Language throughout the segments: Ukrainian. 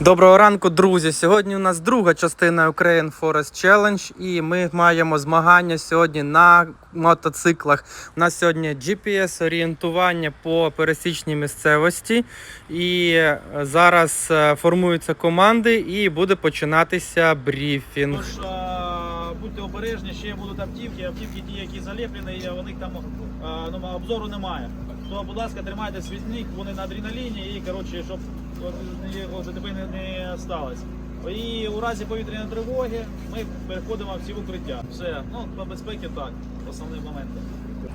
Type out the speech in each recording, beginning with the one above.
Доброго ранку, друзі. Сьогодні у нас друга частина Ukraine Forest Challenge, і ми маємо змагання сьогодні на мотоциклах. У нас сьогодні GPS орієнтування по пересічній місцевості. І е, зараз е, формуються команди і буде починатися брифінг. Тож а, будьте обережні, ще будуть автівки, автівки ті, які заліплені, у них там а, ну, обзору немає. То, будь ласка, тримайтесь від них, вони на адреналіні і коротше, щоб ДТП не, не сталося. І у разі повітряної тривоги ми переходимо всі в укриття. Все, ну по безпеці так, основні моменти.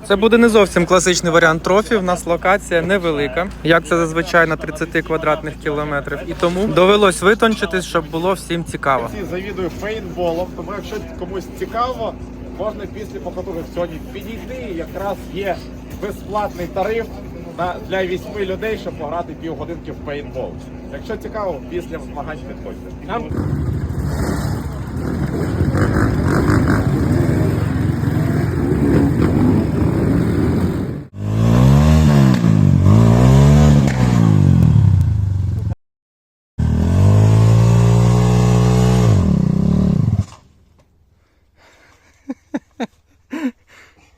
Це буде не зовсім класичний варіант трофі. У нас локація невелика, як це зазвичай на 30 квадратних кілометрів. І тому довелось витончитись, щоб було всім цікаво. Всі завідую пейнтболом, тому якщо комусь цікаво, можна після покатушок сьогодні підійти. Якраз є безплатний тариф на для вісьми людей, щоб пограти півгодинки в пейнтбол. Якщо цікаво, після змагань підходьте.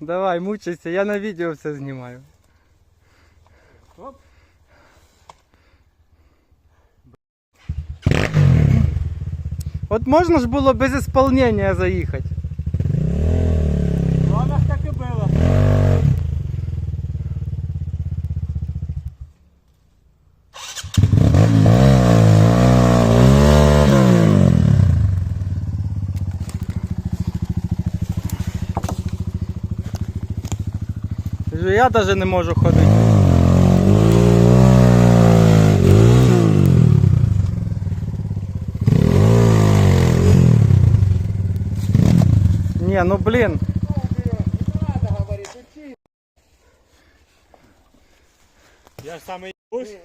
Давай, мучайся, я на відео все знімаю. От можна ж було без исполнения заїхати. Я навіть не можу ходити. Не, ну блин. Я ж саме Слушай,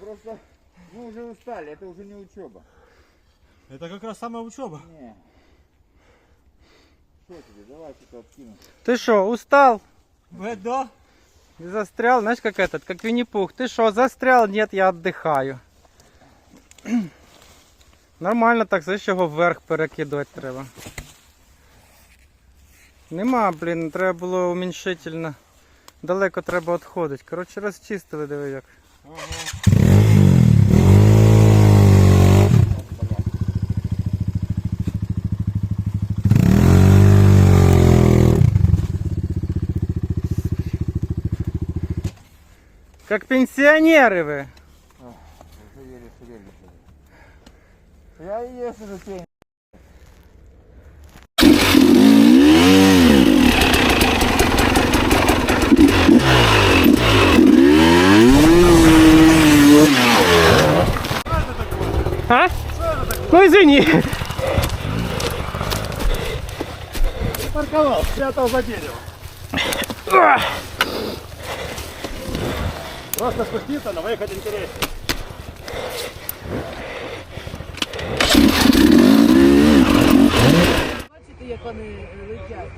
просто мы уже устали, это уже не учеба. Це якраз саме учоба. Не. Что тебе, давай что-то откину. Ты что, устал? Да. И застрял, знаешь, как этот, как Винни-Пух. Ты что, застрял? Нет, я отдыхаю. Нормально так, знаєш, його вверх перекидувати треба. Нема, блін, треба було уміншительно. Далеко треба відходити. Коротше, розчистили, диви як. Как пенсионеры вы. Я и есть уже пень. А? Ну извини. Парковал, спрятал за дерево. Просто спуститься, но выехать интереснее. Бачите, як вони летять.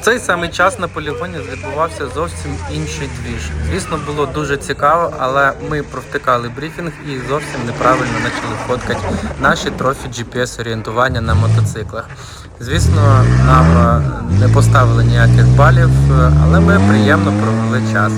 В цей самий час на полігоні відбувався зовсім інший двіж. Звісно, було дуже цікаво, але ми провтикали брифінг і зовсім неправильно почали фоткати наші трофі GPS орієнтування на мотоциклах. Звісно, нам е, не поставили ніяких балів, е, але ми приємно провели час.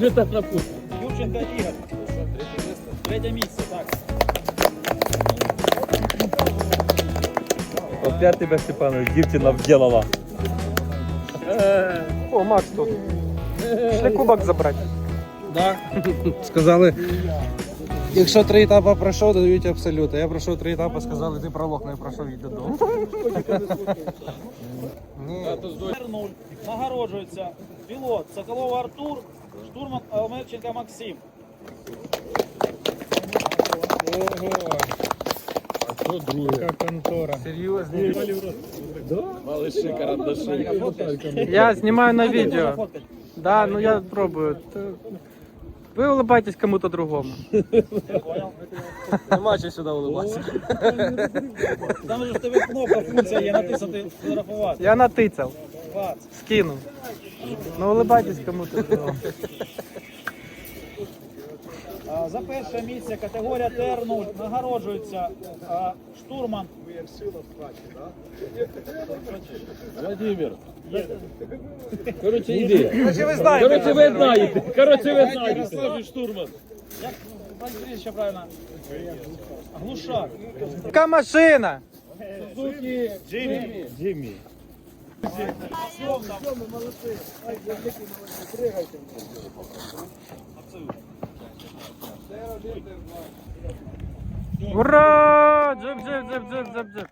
Так напустив? Юрченко Ігор. Третє місце, так. Опять тебе, Степанович, дівчина вділала. О, Макс тут. Пішли кубок забрати. Да. Сказали, якщо три етапи пройшов, то дають абсолют. А Я пройшов три етапи, сказали, ти пролог не пройшов і додому. Ні. Р-0. Нагороджується пілот Соколов Артур, штурман Омельченко Максим. Серйозно. Малиші карандаші. Я знімаю на відео. Да, ну я пробую. Ви улыбайтесь кому-то другому. Нема що сюди улыбатися. Там же в тебе кнопка, функція є натиснути фотографувати. Я натицяв, Бац. скинув. Ну улыбайтесь кому-то За перше місце категорія ТР-0 нагороджується а, штурман Владимир. Короче, іди. Короче, ви знаєте. Короче, ви знаєте. Короче, ви знаєте. Штурман. Як прізвище правильно? Глушак. Яка машина? Сузуки. Джиммі. Джиммі. Ура! Джип, джип, джип, джип, джип, джип.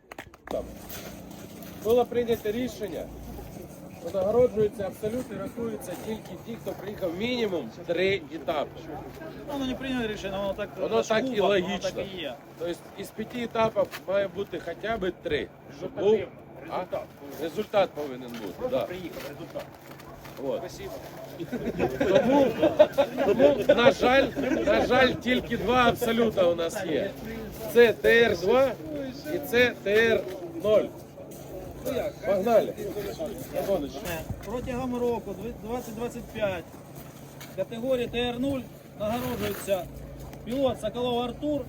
Було прийнято рішення, що нагороджуються абсолютно і рахуються тільки ті, хто приїхав мінімум три етапи. Воно не прийняли рішення, воно так Воно так і шкуба, воно логічно. так і є. Тобто із п'яти етапів має бути хоча б три. Щоб був а? результат повинен бути. Да. От. Тому, тому, на жаль, на жаль, тільки два абсолюта у нас є. Це ТР-2 і це ТР-0. Погнали. Протягом року 2025 категорії ТР-0 нагороджується пілот Соколов Артур,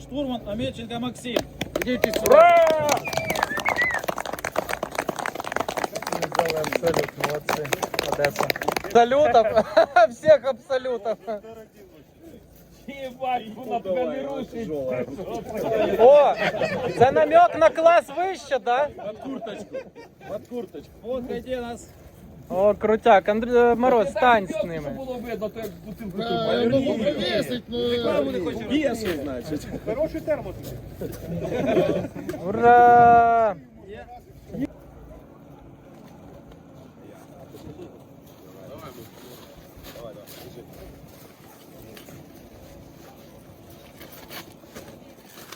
штурман Амельченко Максим. Идите сюда. Абсолютов. Всех абсолютов. О, це намек на клас вище, да? Под курточку. Под курточку. Вот где нас О, крутяк. Андрій Мороз, стань з ними. Було видно, то як бутилку Ура!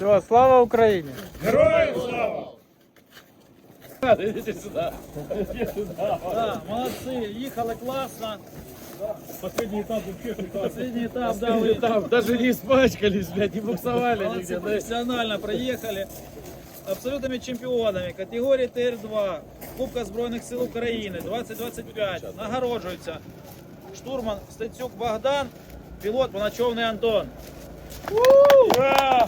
Все, слава Україні! Идите сюда. Да, молодцы, їхали класно. Последний этап Последний этап, да, вы Там даже не испачкались, блядь, не буксовали молодцы, нигде. да? профессионально проехали. Абсолютными чемпіонами категорії ТР-2 Кубка Збройних сил України 2025 нагороджується штурман Стецюк Богдан, пілот Поначовний Антон. Ура!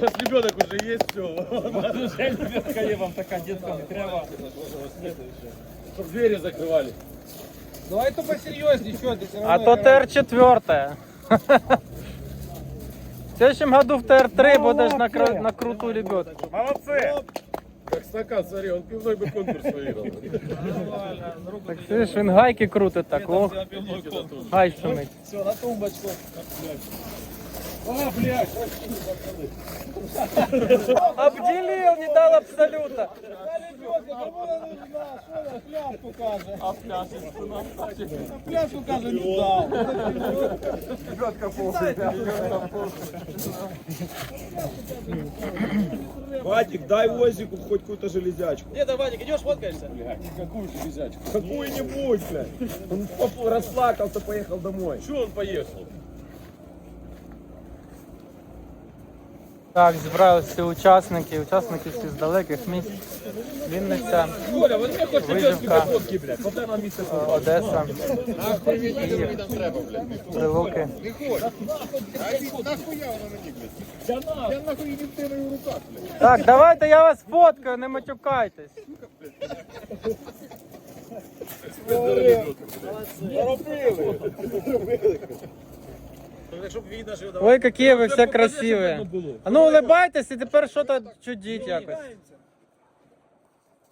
У нас ребенок уже есть, все. вам така дітка не треба. Чтоб двери закрывали. Давай то посерьезнее, что ты все А то ТР-4. В следующем году в ТР-3 будешь на, кру- на крутую лебедку. Как стакан, смотри, он пивной бы конкурс выиграл. Нормально, руку Так слышишь, він гайки крутить так. Ох, на пивной конкурс. гай шумить. Все, на тумбочку. А, блядь! Обделил, не дал абсолютно. Кому она нужна? А пляшку Пляшку каже, не дал. Льотка Вадик, дай Возику хоть какую-то железячку. Где то Вадик, идешь, фоткаешься? Какую железячку? Какую-нибудь, блядь. Он расплакался, поехал домой. Чего он поехал? Так, зібралися учасники, учасники всі з далеких місць. Вінниця, Виживка. Одеса, Київ, Прилуки. Так, давайте я вас фоткаю, не матюкайтесь. Що Ой, які ви все красиві. А ну улибайтесь і тепер що то чудіть якось.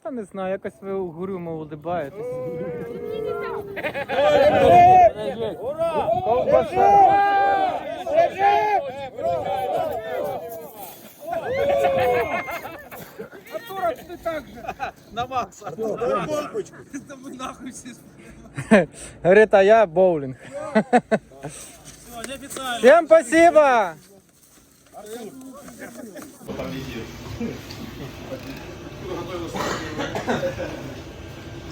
Та не знаю, якось ви угрюмо улибаєтесь. На Макса. Говорит, а я боулинг. Всем спасибо!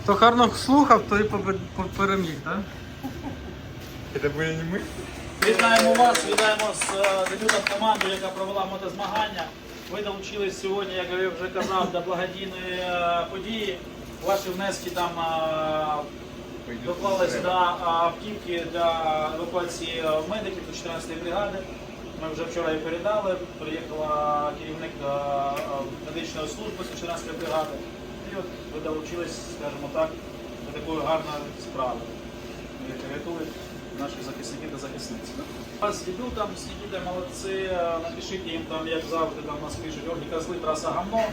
Хто гарно слухав, той переміг, так? Вітаємо вас, вітаємо з е, дебютом команди, яка провела мотозмагання. Ви долучились сьогодні, як я вже казав, до благодійної е, події. Ваші внески там е, доклались до автівки для евакуації е, медиків до 14-ї бригади. Ми вже вчора її передали. Приїхала керівник е, е, медичної служби з 14-ї бригади. І от ви долучились, скажімо так, до такої гарної справи рятують наших захисників та захисниць. Іду там, сидіти молодці, напишіть їм там, як завжди, там нас пишуть, орги козли, траса гамно.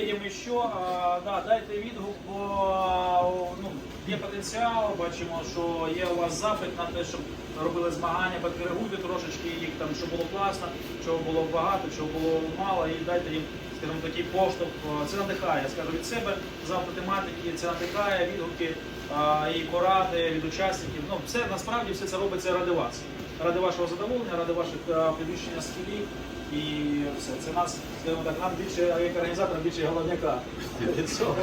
Їдемо ще, да, дайте відгук, бо ну, є потенціал, бачимо, що є у вас запит на те, щоб робили змагання, підкоригуйте трошечки їх там, щоб було класно, чого було багато, чого було мало, і дайте їм, скажімо, такий поштовх. Це надихає, скажу від себе, завтра тематики, це надихає, відгуки і поради від учасників. Ну, все насправді все це робиться ради вас. Ради вашого задоволення, ради ваших а, підвищення скілів. І все, це нас, скажімо так, нам більше як організаторам більше головняка від цього.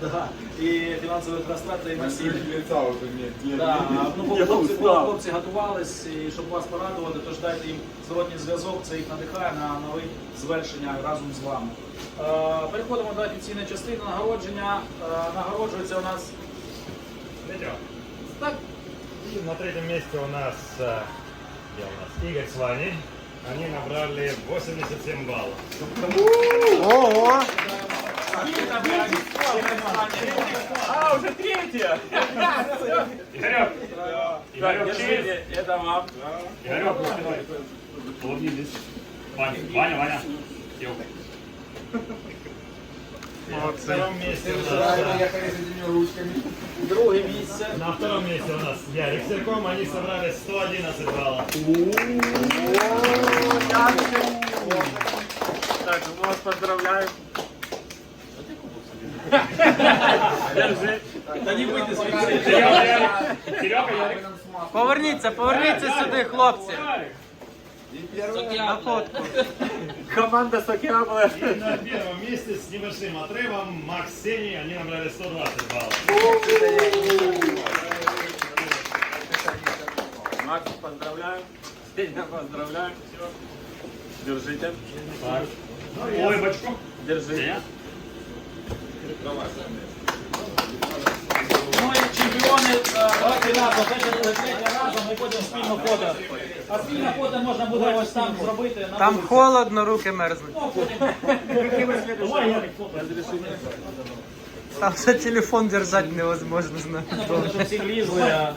Да. І фінансових розтрат та. Да, ну, хлопці, хлопці готувались, і щоб вас порадувати, тож дайте їм зворотній зв'язок, це їх надихає на нові звершення разом з вами. Е, Переходимо до офіційної частини нагородження. Е, Нагороджується у нас так, И на третьем месте у нас, где у нас Игорь с Ваней. Они набрали 87 баллов. Ого! А, уже третья! Игорек! Игорек, честь! Это вам. Игорек, улыбнитесь. Ваня, Ваня, Ваня. Ё. На втором месте у нас, э, друге місце. на втором месте у нас Ярик Серком, они собрали 111 баллов. Так, мы вас поздравляем. Та не вийти звідси. Серега, Ярик. Серега, Ярик. Поверніться, поверніться сюди, хлопці. На фотку. Команда Сокира была. И на первом месте с небольшим отрывом Макс Сени, они набрали 120 баллов. Макс, поздравляем. Сеня, поздравляем. Все. Держите. Так. Ой, бочку. Держите. І чемпіони, е, давайте разом, разом, ми потім спільно фото. А спільне фото можна буде ось там зробити. Там холодно, руки мерзнуть. Фото. Там за телефон держать невозможно. Ну, Щоб всі влізли. а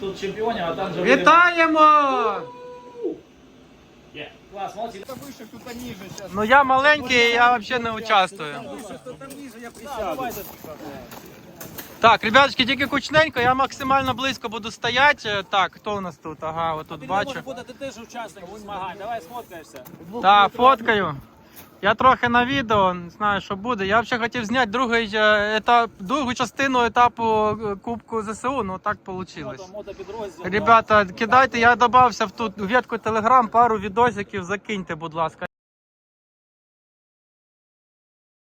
Тут чемпіонів, а там же... Вітаємо! Клас, молодці. Ну я маленький, я взагалі не участвую. Так, ребяточки, тільки кучненько, я максимально близько буду стояти. Так, хто у нас тут? Ага, отут бачу. бути ти теж учасник змагань. Давай сфоткаєшся. Так, фоткаю. Я трохи на відео, не знаю, що буде. Я взагалі хотів зняти другий е, етап, другу частину етапу е, Кубку ЗСУ, ну так вийшло. Ребята, кидайте, я додався в ту ветку Телеграм, пару відосиків, закиньте, будь ласка.